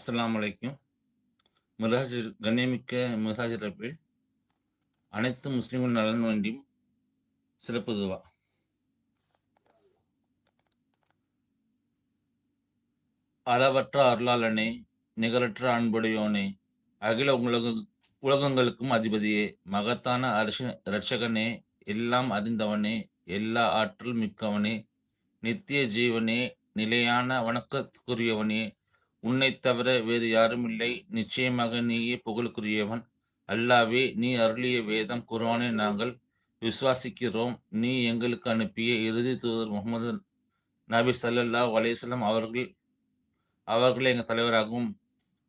அஸ்லாம் அலைக்கும். மிராஜர் கண்ணியமிக்க மிராஜர் ரபில் அனைத்து முஸ்லிம்கள் நலன் வேண்டியும் சிறப்பு துவா. அளவற்ற அருளாளனே நிகரற்ற அன்புடையோனே அகில உலக உலகங்களுக்கும் அதிபதியே மகத்தான அரச இரட்சகனே எல்லாம் அறிந்தவனே எல்லா ஆற்றல் மிக்கவனே நித்திய ஜீவனே நிலையான வணக்கத்துக்குரியவனே உன்னைத் தவிர வேறு யாரும் இல்லை. நிச்சயமாக நீயே புகழுக்குரியவன். அல்லாவே நீ அருளிய வேதம் குர்ஆனை நாங்கள் விசுவாசிக்கிறோம். நீ எங்களுக்கு அனுப்பிய இறுதி தூதர் முகமது நபி சல்லல்லா வலைசலம் அவர்கள் அவர்களை எங்கள் தலைவராகவும்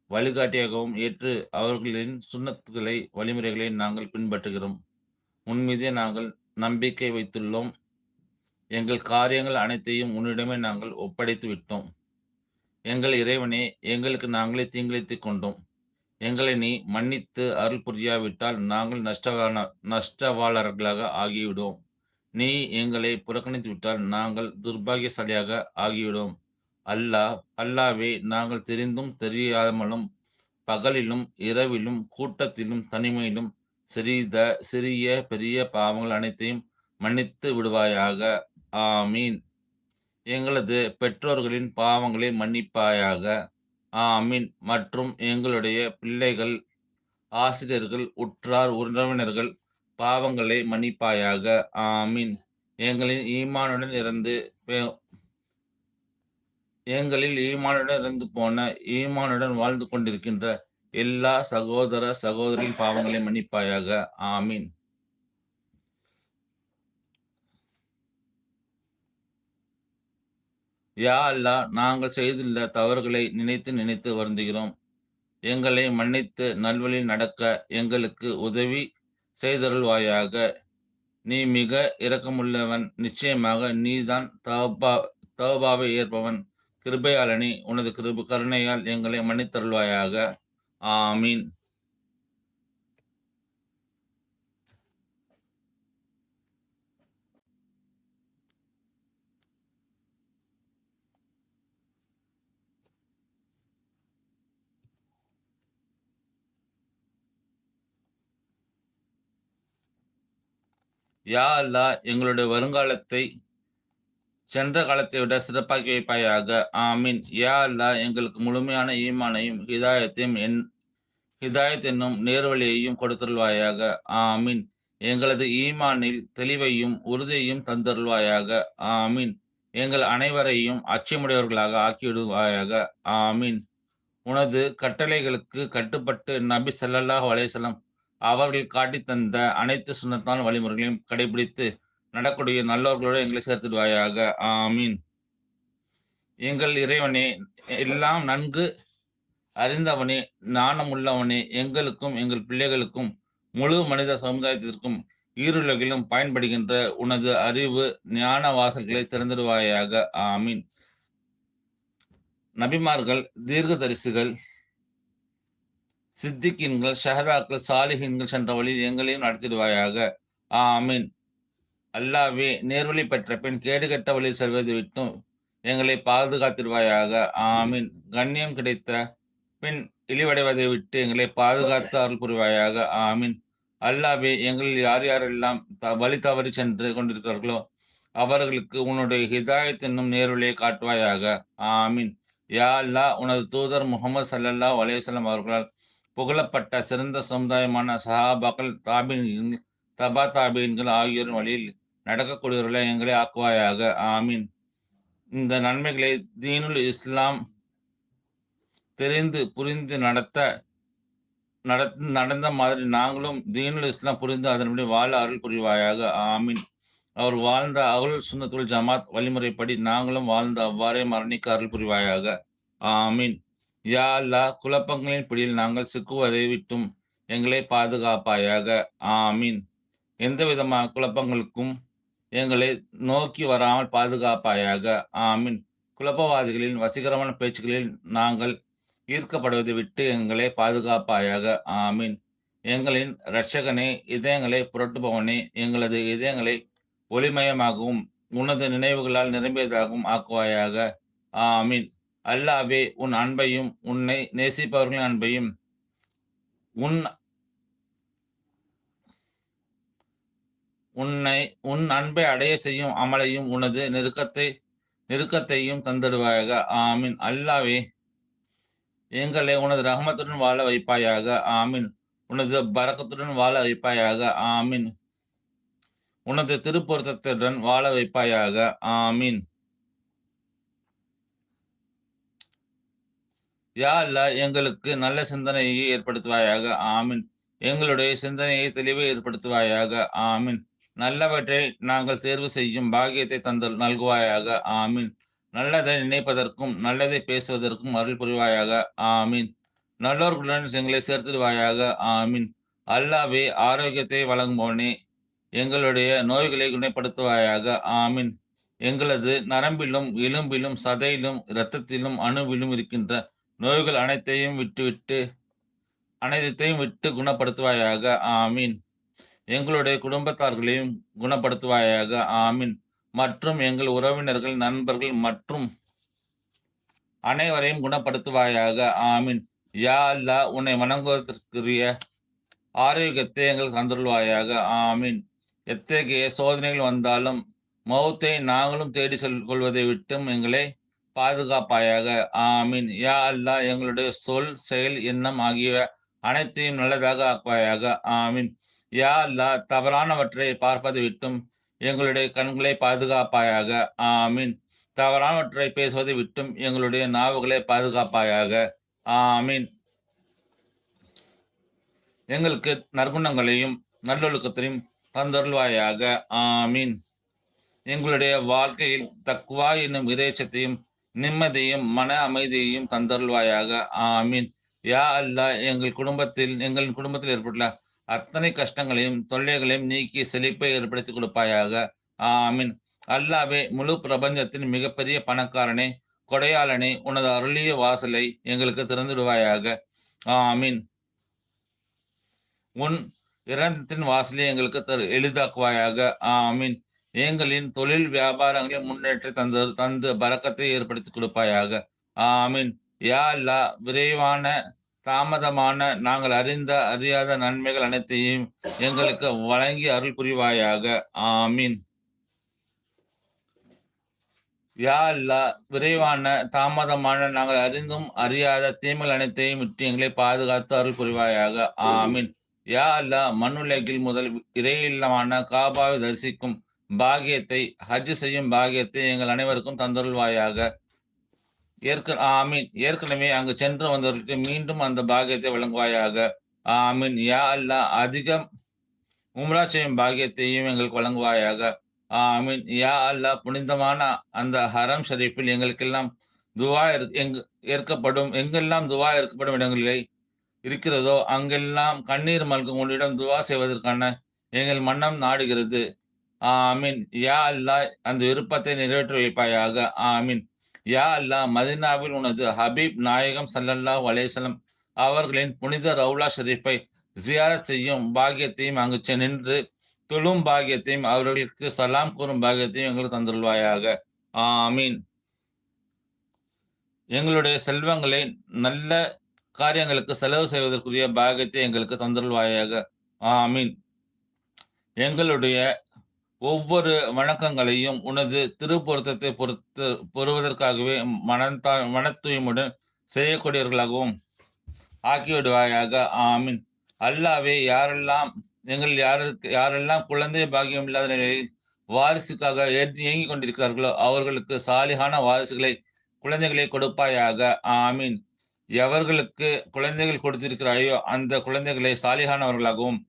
வழிகாட்டியாகவும் ஏற்று அவர்களின் சுண்ணத்துகளை வழிமுறைகளை நாங்கள் பின்பற்றுகிறோம். உன்மீதே நாங்கள் நம்பிக்கை வைத்துள்ளோம். எங்கள் காரியங்கள் அனைத்தையும் உன்னிடமே நாங்கள் ஒப்படைத்து விட்டோம் எங்கள் இறைவனே எங்களுக்கு நாங்களே தீங்கிழைத்துக் கொண்டோம். எங்களை நீ மன்னித்து அருள் புரியாவிட்டால் நாங்கள் நஷ்டவான நஷ்டவாளர்களாக ஆகிவிடும் நீ எங்களை புறக்கணித்து விட்டால் நாங்கள் துர்பாகியசாலியாக ஆகிவிடும் அல்லாஹ் அல்லாவே நாங்கள் தெரிந்தும் தெரியாமலும் பகலிலும் இரவிலும் கூட்டத்திலும் தனிமையிலும் சிறித சிறிய பெரிய பாவங்கள் அனைத்தையும் மன்னித்து விடுவாயாக. ஆமீன். எங்களது பெற்றோர்களின் பாவங்களை மன்னிப்பாயாக. ஆமீன். மற்றும் எங்களுடைய பிள்ளைகள் ஆசிரியர்கள் உற்றார் உறவினர்கள் பாவங்களை மன்னிப்பாயாக. ஆமீன். எங்களின் ஈமானுடன் இருந்து எங்களில் ஈமானுடன் இருந்து போன ஈமானுடன் வாழ்ந்து கொண்டிருக்கின்ற எல்லா சகோதர சகோதரின் பாவங்களை மன்னிப்பாயாக. ஆமீன். யா அல்லா நாங்கள் செய்துள்ள தவறுகளை நினைத்து நினைத்து வருந்துகிறோம். எங்களை மன்னித்து நல்வழியில் நடக்க எங்களுக்கு உதவி செய்தருள்வாயாக. நீ மிக இரக்கமுள்ளவன். நிச்சயமாக நீதான் தௌபா தவபாவை ஏற்பவன். கிருபையாளனி உனது கிருப கருணையால் எங்களை மன்னித்தருள்வாயாக. ஆமீன். யா அல்லா எங்களுடைய வருங்காலத்தை சென்ற காலத்தை விட சிறப்பாக்கி வைப்பாயாக. ஆமீன். யா அல்லாஹ் எங்களுக்கு முழுமையான ஈமானையும் ஹிதாயத்தையும் என் ஹிதாயத் என்னும் நேர்வழியையும் கொடுத்தருள்வாயாக. ஆமீன். எங்களது ஈமானில் தெளிவையும் உறுதியையும் தந்தருள்வாயாக. ஆமீன். எங்கள் அனைவரையும் அச்சமுடையவர்களாக ஆக்கிவிடுவாயாக. ஆமீன். உனது கட்டளைகளுக்கு கட்டுப்பட்டு நபி சல்லல்லாஹ் வலைசலம் அவர்கள் காட்டித் தந்த அனைத்து சுண்ணத்தான வழிமுறைகளையும் கடைபிடித்து நடக்கூடிய நல்லவர்களோடு எங்களை சேர்த்துடுவாயாக. ஆமீன். எங்கள் இறைவனே எல்லாம் நன்கு அறிந்தவனே நாணமுள்ளவனே எங்களுக்கும் எங்கள் பிள்ளைகளுக்கும் முழு மனித சமுதாயத்திற்கும் ஈருலகிலும் பயன்படுகின்ற உனது அறிவு ஞான வாசல்களை திறந்துடுவாயாக. ஆமீன். நபிமார்கள் தீர்க்கதரிசிகள் சித்திக்கின்கள் ஷஹதாக்கள் சாலிஹின்கள் சென்ற வழியில் எங்களையும் நடத்திடுவாயாக. ஆமீன். அல்லாவே நேர்வழி பெற்ற பின் கேடுகட்ட வழியில் செல்வதை விட்டும் எங்களை பாதுகாத்திடுவாயாக. ஆமீன். கண்ணியம் கிடைத்த பின் இழிவடைவதை விட்டு எங்களை பாதுகாத்து அருள் புரிவாயாக. ஆமீன். அல்லாவே எங்களில் யார் யாரெல்லாம் த வழி தவறி சென்று கொண்டிருக்கிறார்களோ அவர்களுக்கு உன்னுடைய ஹிதாயத் என்னும் நேர்வழியை காட்டுவாயாக. ஆமீன். யா அல்லாஹ் உனது தூதர் முகமது சல்லல்லா அலைஹி அவர்களால் புகழப்பட்ட சிறந்த சமுதாயமான சஹாபாக்கள் தாபின் தபா தாபீன்கள் ஆகியோரின் வழியில் நடக்கக்கூடியவர்களை எங்களை ஆக்குவாயாக. ஆமீன். இந்த நன்மைகளை தீனுல் இஸ்லாம் தெரிந்து புரிந்து நடத்த நட நடந்த மாதிரி நாங்களும் தீனுல் இஸ்லாம் புரிந்து அதன்படி வாழ அருள் புரிவாயாக. ஆமீன். அவர் வாழ்ந்த அருள் சுன்னத்துல் ஜமாத் வழிமுறைப்படி நாங்களும் வாழ்ந்த அவ்வாறே மரணிக்க அருள் புரிவாயாக. ஆமீன். யா அல்லா குழப்பங்களின் பிடியில் நாங்கள் சிக்குவதை விட்டும் எங்களை பாதுகாப்பாயாக. ஆமீன். எந்த விதமான குழப்பங்களுக்கும் எங்களை நோக்கி வராமல் பாதுகாப்பாயாக. ஆமீன். குழப்பவாதிகளின் வசீகரமான பேச்சுக்களில் நாங்கள் ஈர்க்கப்படுவதை விட்டு எங்களை பாதுகாப்பாயாக. ஆமீன். எங்களின் இரட்சகனே இதயங்களை புரட்டுபவனே எங்களது இதயங்களை ஒளிமயமாகவும் உனது நினைவுகளால் நிரம்பியதாகவும் ஆக்குவாயாக. ஆமீன். அல்லாவே உன் அன்பையும் உன்னை நேசிப்பவர்களின் அன்பையும் உன் உன்னை உன் அன்பை அடைய செய்யும் அமலையும் உனது நெருக்கத்தை நெருக்கத்தையும் தந்திடுவாயாக. ஆமீன். அல்லாவே எங்களை உனது ரஹமத்துடன் வாழ வைப்பாயாக. ஆமீன். உனது பரக்கத்துடன் வாழ வைப்பாயாக. ஆமீன். உனது திருப்பொருத்தத்துடன் வாழ வைப்பாயாக. ஆமீன். யா அல்லா எங்களுக்கு நல்ல சிந்தனையை ஏற்படுத்துவாயாக? ஆமீன். எங்களுடைய சிந்தனையை தெளிவை ஏற்படுத்துவாயாக? ஆமீன். நல்லவற்றை நாங்கள் தேர்வு செய்யும் பாக்கியத்தை தந்து நல்குவாயாக? ஆமீன். நல்லதை நினைப்பதற்கும் நல்லதை பேசுவதற்கும் அருள் புரிவாயாக? ஆமீன். நல்லோர்களுடன் எங்களை சேர்த்துடுவாயாக? ஆமீன். அல்லாவே ஆரோக்கியத்தை வழங்குவோனே எங்களுடைய நோய்களை குணப்படுத்துவாயாக? ஆமீன். எங்களது நரம்பிலும் எலும்பிலும் சதையிலும் இரத்தத்திலும் அணுவிலும் இருக்கின்ற நோய்கள் அனைத்தையும் விட்டுவிட்டு அனைத்தையும் விட்டு குணப்படுத்துவாயாக. ஆமீன். எங்களுடைய குடும்பத்தார்களையும் குணப்படுத்துவாயாக. ஆமீன். மற்றும் எங்கள் உறவினர்கள் நண்பர்கள் மற்றும் அனைவரையும் குணப்படுத்துவாயாக. ஆமீன். யா அல்லா உன்னை வணங்குவதற்குரிய ஆரோக்கியத்தை எங்களுக்கு தந்துள்வாயாக ஆமீன். எத்தகைய சோதனைகள் வந்தாலும் மௌத்தை நாங்களும் தேடி செல் கொள்வதை விட்டும் எங்களை பாதுகாப்பாயாக. ஆமீன். யா அல்லா எங்களுடைய சொல் செயல் எண்ணம் ஆகிய அனைத்தையும் நல்லதாக ஆக்குவாயாக. ஆமீன். யா அல்லா தவறானவற்றை பார்ப்பது விட்டும் எங்களுடைய கண்களை பாதுகாப்பாயாக. ஆமீன். தவறானவற்றை பேசுவதை விட்டும் எங்களுடைய நாவுகளை பாதுகாப்பாயாக. ஆமீன். எங்களுக்கு நற்குணங்களையும் நல்லொழுக்கத்தையும் தந்தருள்வாயாக. ஆமீன். எங்களுடைய வாழ்க்கையில் தக்குவா என்னும் இறைச்சத்தையும் நிம்மதியும் மன அமைதியையும் தந்தருள்வாயாக. ஆமீன். யா அல்லா எங்கள் குடும்பத்தில் எங்களின் குடும்பத்தில் ஏற்பட்டுள்ள அத்தனை கஷ்டங்களையும் தொல்லைகளையும் நீக்கி செழிப்பை ஏற்படுத்தி கொடுப்பாயாக. ஆமீன். அல்லாவே முழு பிரபஞ்சத்தின் மிகப்பெரிய பணக்காரனே கொடையாளனே உனது அருளிய வாசலை எங்களுக்கு திறந்துடுவாயாக ஆமீன். உன் இறந்தத்தின் வாசலை எங்களுக்கு தரு எளிதாக்குவாயாக. ஆமீன். எங்களின் தொழில் வியாபாரங்களில் முன்னேற்ற தந்து தந்து பறக்கத்தை ஏற்படுத்தி கொடுப்பாயாக. ஆமீன். யா அல்லா விரைவான தாமதமான நாங்கள் அறிந்த அறியாத நன்மைகள் அனைத்தையும் எங்களுக்கு வழங்கி அருள் புரிவாயாக. ஆமீன். யா அல்லா விரைவான தாமதமான நாங்கள் அறிந்தும் அறியாத தீமைகள் அனைத்தையும் விட்டு எங்களை பாதுகாத்து அருள் புரிவாயாக. ஆமீன். யா அல்லா மண்ணுலகில் முதல் இறையில்லமான காபாவை தரிசிக்கும் பாகியத்தை ஹஜ் செய்யும் பாகியத்தை எங்கள் அனைவருக்கும் தந்தருள்வாயாக. ஏற்க ஆமீன். ஏற்கனவே அங்கு சென்று வந்தவர்களுக்கு மீண்டும் அந்த பாகியத்தை வழங்குவாயாக. ஆமீன். யா அல்லா அதிகம் உம்ரா செய்யும் பாகியத்தையும் எங்களுக்கு வழங்குவாயாக. ஆமீன். யா அல்லா புனிதமான அந்த ஹரம் ஷரீஃபில் எங்களுக்கெல்லாம் துவா எங் ஏற்கப்படும் எங்கெல்லாம் துவா ஏற்கப்படும் இடங்களிலே இருக்கிறதோ அங்கெல்லாம் கண்ணீர் மல்கும் உங்களிடம் துவா செய்வதற்கான எங்கள் மன்னம் நாடுகிறது. ஆமீன். யா அல்லா அந்த விருப்பத்தை நிறைவேற்றி வைப்பாயாக. ஆமீன். யா அல்லா மதினாவில் உனது ஹபீப் நாயகம் சல்லல்லா வலேசலம் அவர்களின் புனித ரவுலா ஷரீஃபை ஜியாரத் செய்யும் பாகியத்தையும் அங்கு நின்று தொழும் பாகியத்தையும் அவர்களுக்கு சலாம் கூறும் பாகியத்தையும் எங்களுக்கு தந்துள்வாயாக ஆமீன். எங்களுடைய செல்வங்களை நல்ல காரியங்களுக்கு செலவு செய்வதற்குரிய பாகியத்தை எங்களுக்கு தந்துள்வாயாக ஆமீன். எங்களுடைய ஒவ்வொரு வணக்கங்களையும் உனது திருப்பொருத்தத்தை பொறுத்து பொறுவதற்காகவே மனத்தா மன தூய்மையுடன் செய்யக்கூடியவர்களாகவும் ஆக்கிவிடுவாயாக. ஆமீன். அல்லாவே யாரெல்லாம் எங்கள் யாருக்கு யாரெல்லாம் குழந்தை பாக்கியம் இல்லாத நிலையில் வாரிசுக்காக இயங்கிக் கொண்டிருக்கிறார்களோ அவர்களுக்கு சாலிகான வாரிசுகளை குழந்தைகளை கொடுப்பாயாக. ஆமீன். எவர்களுக்கு குழந்தைகள் கொடுத்திருக்கிறாயோ அந்த குழந்தைகளை சாலிகானவர்களாகவும்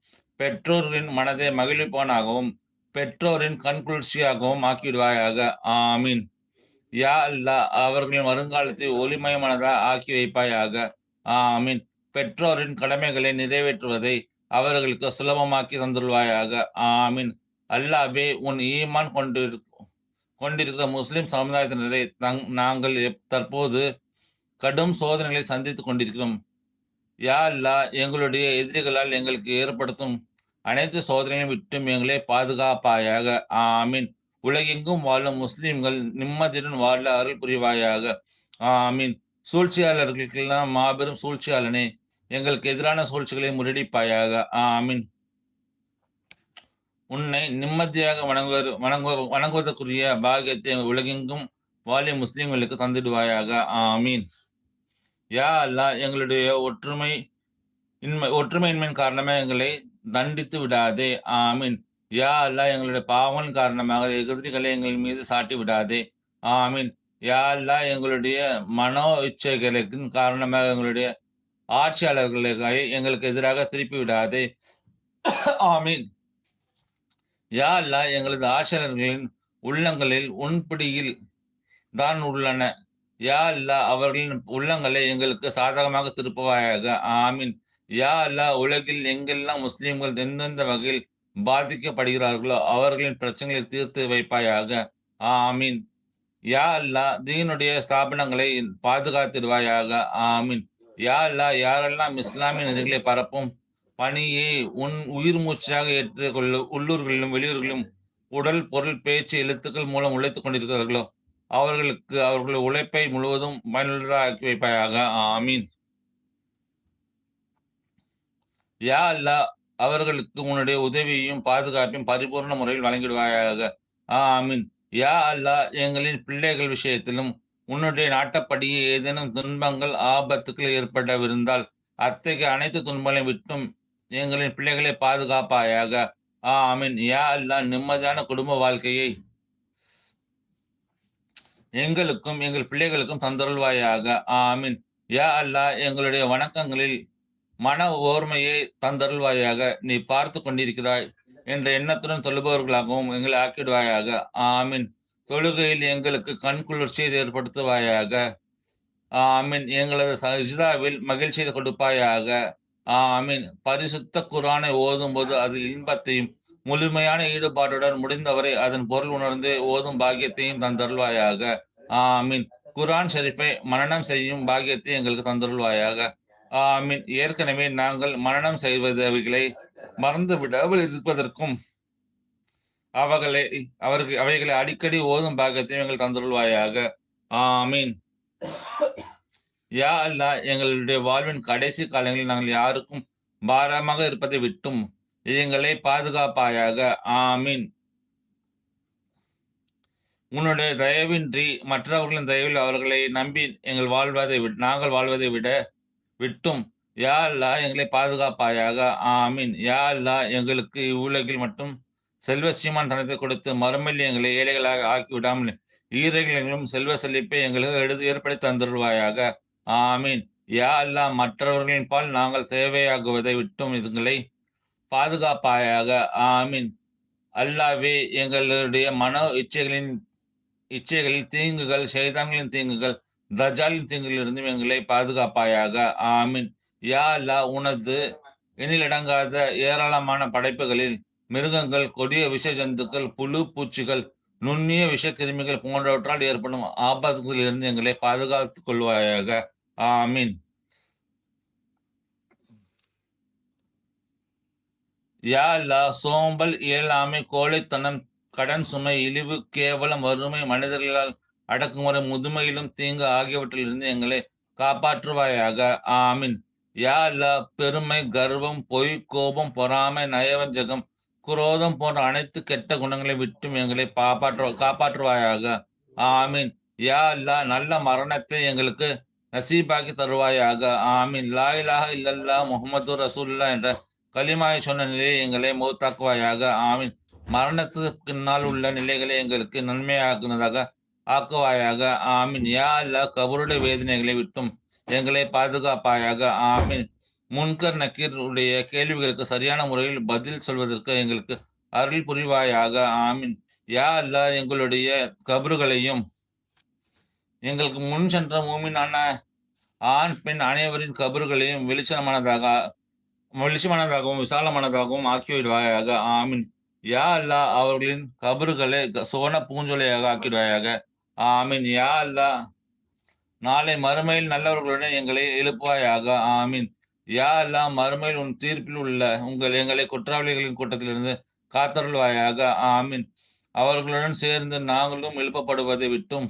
பெற்றோர்களின் மனதை மகிழ்விப்பவனாகவும் பெற்றோரின் கண்குளிர்ச்சியாகவும் ஆக்கிவிடுவாயாக. ஆமீன். யா அல்லா அவர்களின் வருங்காலத்தை ஒளிமயமானதாக ஆக்கி வைப்பாயாக. ஆமீன். பெற்றோரின் கடமைகளை நிறைவேற்றுவதை அவர்களுக்கு சுலபமாக்கி தந்துள்வாயாக. ஆமீன். அல்லாவே உன் ஈமான் கொண்டிரு கொண்டிருக்கிற முஸ்லிம் சமுதாயத்தினரை தங் நாங்கள் தற்போது கடும் சோதனைகளை சந்தித்துக் கொண்டிருக்கிறோம். யா அல்லா எங்களுடைய எதிரிகளால் எங்களுக்கு ஏற்படுத்தும் அனைத்து சோதனையும் விட்டும் எங்களை பாதுகாப்பாயாக. ஆமீன். உலகெங்கும் வாழும் முஸ்லிம்கள் நிம்மதியுடன் வாழ அருள் புரிவாயாக. ஆமீன். சூழ்ச்சியாளர்களுக்கெல்லாம் மாபெரும் சூழ்ச்சியாளனே. எங்களுக்கு எதிரான சூழ்ச்சிகளை முறியடிப்பாயாக. ஆமீன். உன்னை நிம்மதியாக வணங்குவது வணங்கு வணங்குவதற்குரிய பாகியத்தை உலகெங்கும் வாலிய முஸ்லிம்களுக்கு தந்திடுவாயாக. ஆமீன். யா அல்லாஹ் எங்களுடைய ஒற்றுமை இன்மை ஒற்றுமையின்மையின் காரணமாக எங்களை தண்டித்து விடாதே. ஆமீன். யா அல்லா எங்களுடைய பாவன் காரணமாக எதிரிகளை எங்கள் மீது சாட்டி விடாதே. ஆமீன். யா அல்லா எங்களுடைய மனோ இச்சைகளுக்கு காரணமாக எங்களுடைய ஆட்சியாளர்களை எங்களுக்கு எதிராக திருப்பி விடாதே. ஆமீன். யா அல்லா எங்களது ஆட்சியாளர்களின் உள்ளங்களில் உன்பிடியில் தான் உள்ளன. யா அல்லா அவர்களின் உள்ளங்களை எங்களுக்கு சாதகமாக திருப்புவாயாக. ஆமீன். யா அல்லா உலகில் எங்கெல்லாம் முஸ்லிம்கள் எந்தெந்த வகையில் பாதிக்கப்படுகிறார்களோ அவர்களின் பிரச்சனைகளை தீர்த்து வைப்பாயாக. ஆமீன். யா அல்லா தீனுடைய ஸ்தாபனங்களை பாதுகாத்திடுவாயாக. ஆமீன். யா அல்லா யாரெல்லாம் இஸ்லாமிய நெறிகளை பரப்பும் பணியை உன் உயிர் மூச்சாக ஏற்றுக்கொள்ள உள்ளூர்களிலும் வெளியூர்களிலும் உடல் பொருள் பேச்சு எழுத்துக்கள் மூலம் உழைத்துக் கொண்டிருக்கிறார்களோ அவர்களுக்கு அவர்கள் உழைப்பை முழுவதும் பயனுள்ளதாக ஆக்கி வைப்பாயாக. ஆமீன். யா அல்லாஹ் அவர்களுக்கு உன்னுடைய உதவியையும் பாதுகாப்பையும் பரிபூர்ண முறையில் வழங்கிடுவாயாக. ஆ ஆமீன். யா அல்லாஹ் எங்களின் பிள்ளைகள் விஷயத்திலும் உன்னுடைய நாட்டப்படியே ஏதேனும் துன்பங்கள் ஆபத்துக்கள் ஏற்படவிருந்தால் அத்தகைய அனைத்து துன்பங்களையும் விட்டும் எங்களின் பிள்ளைகளை பாதுகாப்பாயாக. ஆ ஆமீன். யா அல்லாஹ் நிம்மதியான குடும்ப வாழ்க்கையை எங்களுக்கும் எங்கள் பிள்ளைகளுக்கும் தந்தருள்வாயாக. ஆமீன். யா அல்லாஹ் எங்களுடைய வணக்கங்களில் மன ஓர்மையை தந்தருள்வாயாக. நீ பார்த்து கொண்டிருக்கிறாய் என்ற எண்ணத்துடன் தொழுபவர்களாகவும் எங்களை ஆக்கிடுவாயாக. ஆமீன். தொழுகையில் எங்களுக்கு கண் குளிர்ச்சியை ஏற்படுத்துவாயாக. ஆமீன். எங்களது சஜிதாவில் மகிழ்ச்சியை கொடுப்பாயாக. ஆமீன். பரிசுத்த குரானை ஓதும்போது அதில் இன்பத்தையும் முழுமையான ஈடுபாட்டுடன் முடிந்தவரை அதன் பொருள் உணர்ந்து ஓதும் பாக்கியத்தையும் தந்தருள்வாயாக. ஆமீன். குரான் ஷெரீஃபை மனனம் செய்யும் பாக்கியத்தை எங்களுக்கு தந்தருள்வாயாக. ஆமீன். ஏற்கனவே நாங்கள் மரணம் செய்வதவைகளை மறந்து விடாமல் இருப்பதற்கும் அவர்களை அவர்கள் அவைகளை அடிக்கடி ஓதும் பாக்கியத்தையும் எங்கள் தந்துள்வாயாக ஆமீன். யா அல்லா எங்களுடைய வாழ்வின் கடைசி காலங்களில் நாங்கள் யாருக்கும் பாரமாக இருப்பதை விட்டும் எங்களை பாதுகாப்பாயாக. ஆமீன். உன்னுடைய தயவின்றி மற்றவர்களின் தயவில் அவர்களை நம்பி எங்கள் வாழ்வதை விட நாங்கள் வாழ்வதை விட விட்டும். யா அல்லா எங்களை பாதுகாப்பாயாக. ஆமீன். யா அல்லா எங்களுக்கு இவ்வுலகில் மட்டும் செல்வ சீமான் தனத்தை கொடுத்து மறுமையில் எங்களை ஏழைகளாக ஆக்கி விடாமல் ஈரர்களும் செல்வ செழிப்பை எங்களுக்கு எடுத்து ஏற்படுத்தி தந்துருவாயாக. ஆமீன். யா அல்லா மற்றவர்களின் பால் நாங்கள் தேவையாகுவதை விட்டும் இதுங்களை பாதுகாப்பாயாக. ஆமீன். அல்லாவே எங்களுடைய மனோ இச்சைகளின் இச்சைகளில் தீங்குகள் சைதான்களின் தீங்குகள் தஜாலின் தீங்குகளிலிருந்தும் எங்களை பாதுகாப்பாயாக. ஆமீன். யா லா உனது எண்ணிலடங்காத ஏராளமான படைப்புகளில் மிருகங்கள் கொடிய விஷ ஜந்துக்கள் புழு பூச்சிகள் நுண்ணிய விஷக்கிருமிகள் போன்றவற்றால் ஏற்படும் ஆபத்துகளிலிருந்து எங்களை பாதுகாத்துக் கொள்வாயாக. ஆமீன். யா லா சோம்பல் இயலாமை கோழைத்தனம் கடன் சுமை இழிவு கேவலம் வறுமை மனிதர்களால் அடக்குமுறை முதுமையிலும் தீங்கு ஆகியவற்றிலிருந்து எங்களை காப்பாற்றுவாயாக. ஆமின். யா அல்லா பெருமை கர்வம் பொய் கோபம் பொறாமை நயவஞ்சகம் குரோதம் போன்ற அனைத்து கெட்ட குணங்களை விட்டும் எங்களை காப்பாற்று காப்பாற்றுவாயாக. ஆமீன். யா அல்லா நல்ல மரணத்தை எங்களுக்கு நசீபாக்கி தருவாயாக. ஆமீன். லா இலாஹ இல்லல்லா முகமது ரசூல்லா என்ற களிமாய் சொன்ன நிலையை எங்களை மௌத்தாக்குவாயாக. ஆமீன். மரணத்துக்கு பின்னால் உள்ள நிலைகளை எங்களுக்கு நன்மையாக்குனதாக ஆக்குவாயாக. ஆமீன். யா அல்லா கபருடைய வேதனைகளை விட்டும் எங்களை பாதுகாப்பாயாக. ஆமீன். முன்கர் நக்கீர் உடைய கேள்விகளுக்கு சரியான முறையில் பதில் சொல்வதற்கு எங்களுக்கு அருள் புரிவாயாக. ஆமீன். யா அல்லா எங்களுடைய கபறுகளையும் எங்களுக்கு முன் சென்ற மூமினான ஆண் பெண் அனைவரின் கபறுகளையும் வெளிச்சமானதாக வெளிச்சமானதாகவும் விசாலமானதாகவும் ஆக்கிவிடுவாயாக. ஆமீன். யா அல்லா அவர்களின் கபறுகளை சோன பூஞ்சொலையாக ஆக்கிடுவாயாக ஆமீன். யா அல்லா நாளை மறுமையில் நல்லவர்களுடன் எங்களை எழுப்புவாயாக. ஆமீன். யா அல்லா மறுமையில் உன் தீர்ப்பில் உள்ள உங்கள் எங்களை குற்றவாளிகளின் கூட்டத்திலிருந்து காத்தருள்வாயாக. ஆமீன். அவர்களுடன் சேர்ந்து நாங்களும் எழுப்பப்படுவதை விட்டும்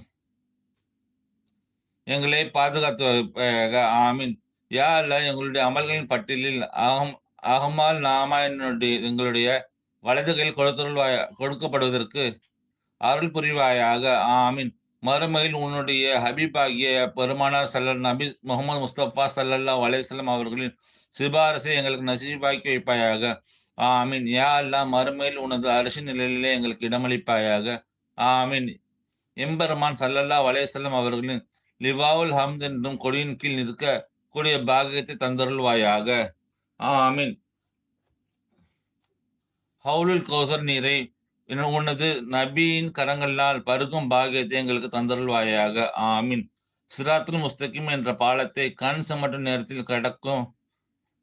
எங்களை பாதுகாத்து வைப்பாயாக ஆமீன். யா அல்லா எங்களுடைய அமல்களின் பட்டியலில் அகம் அகமால் நாமாயினுடைய எங்களுடைய வலது கையில் கொடுத்துருள்வாய கொடுக்கப்படுவதற்கு அருள் புரிவாயாக ஆமீன். மறுமையில் உன்னுடைய ஹபீப் ஆகிய பெருமானார் சல்லர் நபி முகமது முஸ்தபா சல்லல்லா அலையம் அவர்களின் சிபாரசை எங்களுக்கு நசீபாக்கி வைப்பாயாக. ஆமீன். யா அல்லாஹ் மறுமையில் உனது அரிசி நிலையிலே எங்களுக்கு இடமளிப்பாயாக. ஆமீன். எம்பெருமான் சல்லல்லா அலையம் அவர்களின் லிவாவுல் ஹம்த் என்றும் கொடியின் கீழ் நிற்க கூடிய பாகியத்தை தந்தருள்வாயாக. ஆமீன். ஹவுலுல் கௌசர் நீரை இன்னும் உனது நபியின் கரங்களால் பருகும் பாகியத்தை எங்களுக்கு தந்தருள்வாயாக. ஆமீன். சிராத்துல் முஸ்தகிம் என்ற பாலத்தை கண் சமட்டும் நேரத்தில் கடக்கும்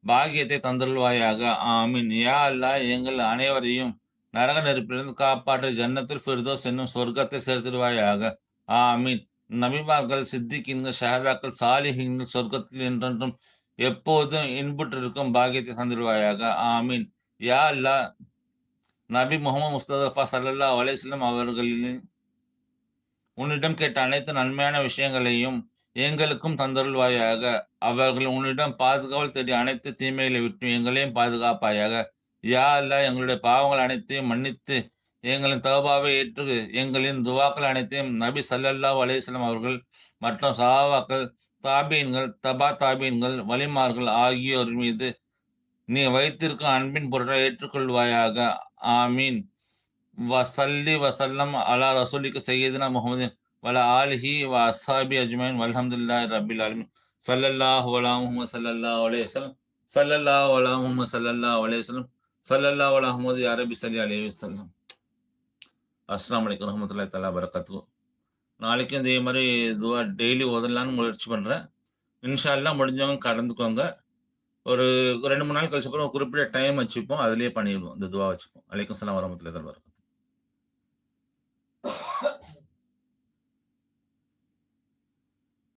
பாகியத்தை தந்தருள்வாயாக. ஆமீன். யா அல்லா எங்கள் அனைவரையும் நரக நெருப்பிலிருந்து காப்பாற்ற ஜன்னத்தில் ஃபிர்தோஸ் என்னும் சொர்க்கத்தை சேர்த்திடுவாயாக ஆமீன். நபிமார்கள் சித்திக்கின்கள் ஷஹதாக்கள் சாலிஹின்கள் சொர்க்கத்தில் என்றென்றும் எப்போதும் இன்புற்றிருக்கும் பாகியத்தை தந்திடுவாயாக ஆமீன். யா அல்லா நபி முகமது முஸ்தபா சல்லல்லா அலையம் அவர்களின் உன்னிடம் கேட்ட அனைத்து நன்மையான விஷயங்களையும் எங்களுக்கும் தந்தருள்வாயாக. அவர்கள் உன்னிடம் பாதுகாவல் தேடி அனைத்து தீமைகளை விட்டு எங்களையும் பாதுகாப்பாயாக. யா அல்ல எங்களுடைய பாவங்கள் அனைத்தையும் மன்னித்து எங்களின் தௌபாவை ஏற்று எங்களின் துவாக்கள் அனைத்தையும் நபி சல்லல்லா அலையம் அவர்கள் மற்றும் சஹாவாக்கள் தாபீன்கள் தபா தாபீன்கள் வலிமார்கள் ஆகியோர் மீது நீ வைத்திருக்கும் அன்பின் பொருளை ஏற்றுக்கொள்வாயாக. ஆமீன். வசல்லி வசல்லம் அலா ரசூலிக்கு சையதுனா முகமது வல ஆலிஹி வ அசாபி அஜ்மைன் வல்ஹம்துல்லாஹ் ரபில் ஆலமின். சல்லல்லாஹ் அலா முஹம்மது சல்லல்லா அலைஹி வஸல்லம். ஸல்லல்லாஹு அலா முஹம்மது சல்லல்லா அலைஹி வஸல்லம். ஸல்லல்லாஹு அலா முஹம்மது யா ரப்பி அலே அலைஹி அஸ்லாம் அஸ்ஸலாமு அலைக்கும் தலா தஆலா நாளைக்கும் இதே மாதிரி இதுவாக டெய்லி ஓதலான்னு முயற்சி பண்ணுறேன் இன்ஷால்லாம் முடிஞ்சவங்க கடந்துக்கோங்க. ஒரு ரெண்டு மூணு நாள் கழிச்ச அப்புறம் குறிப்பிட்ட டைம் வச்சுப்போம். அதுலயே பண்ணிடுவோம். இந்த துவா வச்சுப்போம். அலைக்கும் சலாம் வரமத்துல தான் வரும்